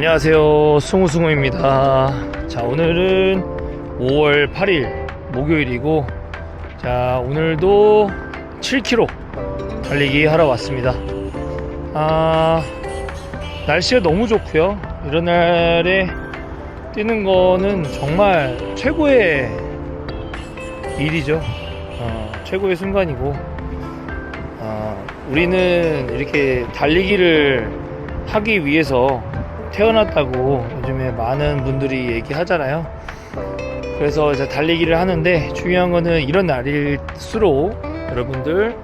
안녕하세요. 승우승우입니다. 자 오늘은 5월 8일 목요일이고 자 오늘도 7km 달리기 하러 왔습니다. 아 날씨가 너무 좋고요. 이런 날에 뛰는 거는 정말 최고의 일이죠. 어, 최고의 순간이고 어, 우리는 이렇게 달리기를 하기 위해서 태어났다고 요즘에 많은 분들이 얘기하잖아요. 그래서 이제 달리기를 하는데 중요한 거는 이런 날일수록 여러분들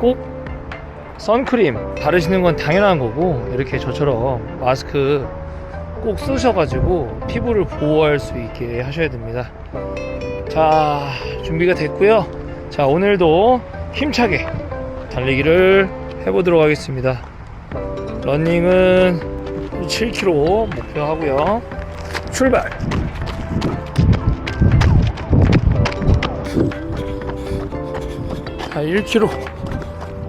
꼭 선크림 바르시는 건 당연한 거고 이렇게 저처럼 마스크 꼭 쓰셔가지고 피부를 보호할 수 있게 하셔야 됩니다. 자 준비가 됐고요. 자 오늘도 힘차게 달리기를 해보도록 하겠습니다. 러닝은 7km 목표하고요. 출발. 자, 1km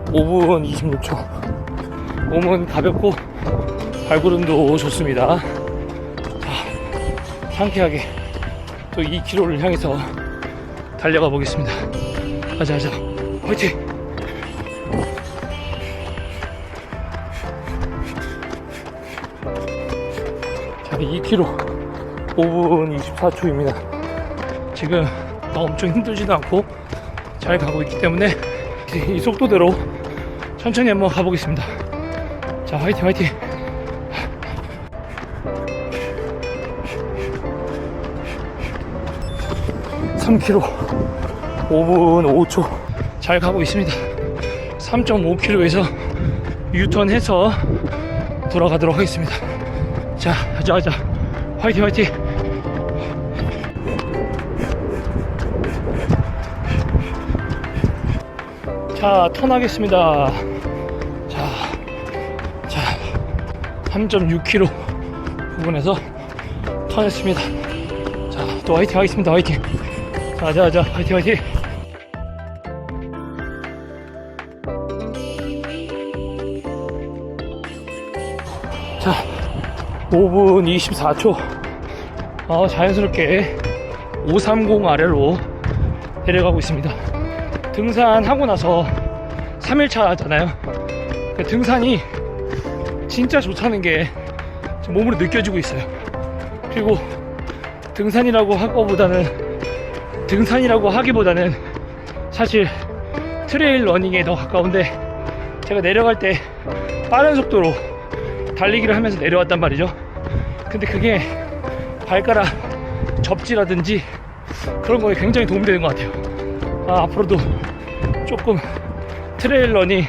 5분 26초. 몸은 가볍고 발구름도 좋습니다. 자, 상쾌하게 또 2km를 향해서 달려가 보겠습니다. 가자, 가자. 화이팅! 자, 2km 5분 24초입니다. 지금 엄청 힘들지도 않고 잘 가고 있기 때문에 이 속도대로 천천히 한번 가보겠습니다. 자, 화이팅, 화이팅. (3km) 5분 5초 잘 가고 있습니다 3.5km에서 유턴해서 돌아가도록 하겠습니다 자, 가자, 가자. 화이팅, 화이팅. 자, 턴하겠습니다. 자, 자, 3.6km 부분에서 턴했습니다. 자, 또 화이팅 하겠습니다. 화이팅. 자, 자, 자, 화이팅, 화이팅. 자, 5분 24초. 어, 자연스럽게 530 아래로 내려가고 있습니다. 등산하고 나서 3일차잖아요. 그 등산이 진짜 좋다는 게 몸으로 느껴지고 있어요. 그리고 등산이라고 하기보다는 등산이라고 하기보다는 사실 트레일 러닝에 더 가까운데 제가 내려갈 때 빠른 속도로 달리기를 하면서 내려왔단 말이죠. 근데 그게 발가락 접지라든지 그런 거에 굉장히 도움이 되는 것 같아요. 아, 앞으로도 조금 트레일 러닝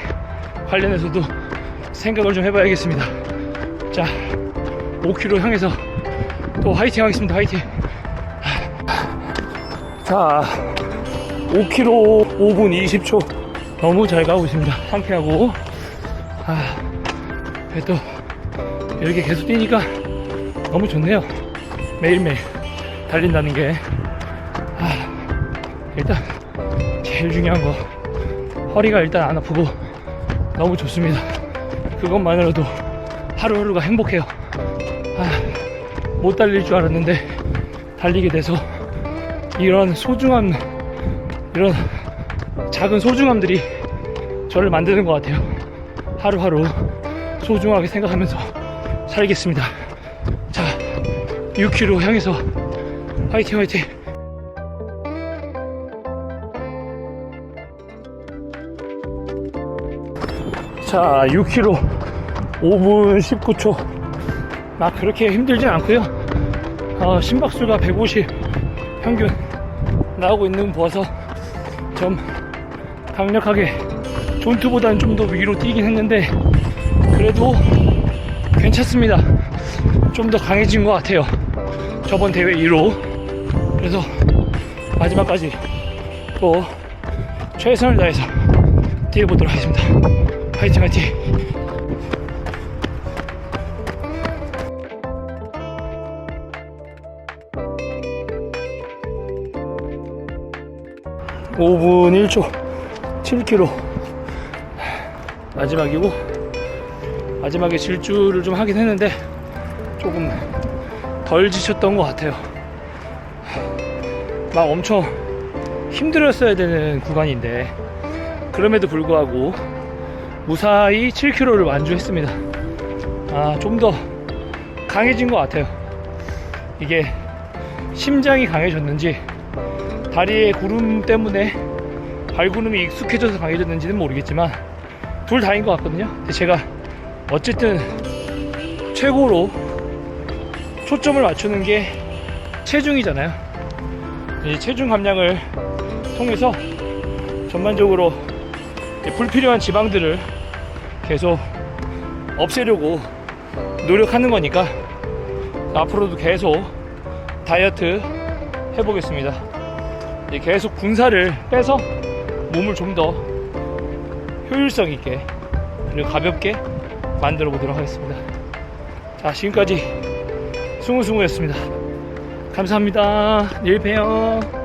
관련해서도 생각을 좀 해봐야겠습니다. 자, 5km 향해서 또 화이팅 하겠습니다. 화이팅. 자, 5km 5분 20초 너무 잘 가고 있습니다. 상쾌하고 아, 그래도 이렇게 계속 뛰니까 너무 좋네요. 매일매일 달린다는 게. 아, 일단, 제일 중요한 거. 허리가 일단 안 아프고 너무 좋습니다. 그것만으로도 하루하루가 행복해요. 아, 못 달릴 줄 알았는데 달리게 돼서 이런 소중함, 이런 작은 소중함들이 저를 만드는 것 같아요. 하루하루 소중하게 생각하면서 살겠습니다. 자, 6km 향해서 화이팅 화이팅. 자, 6km 5분 19초. 막 그렇게 힘들진 않고요. 어, 심박수가 150 평균 나오고 있는 거 보아서 좀 강력하게 존투보다는 좀 더 위로 뛰긴 했는데 그래도 괜찮습니다. 좀 더 강해진 것 같아요. 저번 대회 이후로. 그래서 마지막까지 또 최선을 다해서 뛰어보도록 하겠습니다. 화이팅 화이팅! (5분 1초) (7km) 마지막이고 마지막에 질주를 좀 하긴 했는데 조금 덜 지쳤던 것 같아요. 막 엄청 힘들었어야 되는 구간인데 그럼에도 불구하고 무사히 7km를 완주했습니다. 아, 좀 더 강해진 것 같아요. 이게 심장이 강해졌는지 다리에 구름 때문에 발구름이 익숙해져서 강해졌는지는 모르겠지만 둘 다인 것 같거든요. 제가 어쨌든 최고로 초점을 맞추는 게 체중이잖아요. 이 체중 감량을 통해서 전반적으로 이 불필요한 지방들을 계속 없애려고 노력하는 거니까 앞으로도 계속 다이어트 해보겠습니다. 계속 군사를 빼서 몸을 좀 더 효율성 있게 그리고 가볍게 만들어 보도록 하겠습니다. 자, 지금까지 승우승우였습니다. 감사합니다. 내일 봬요.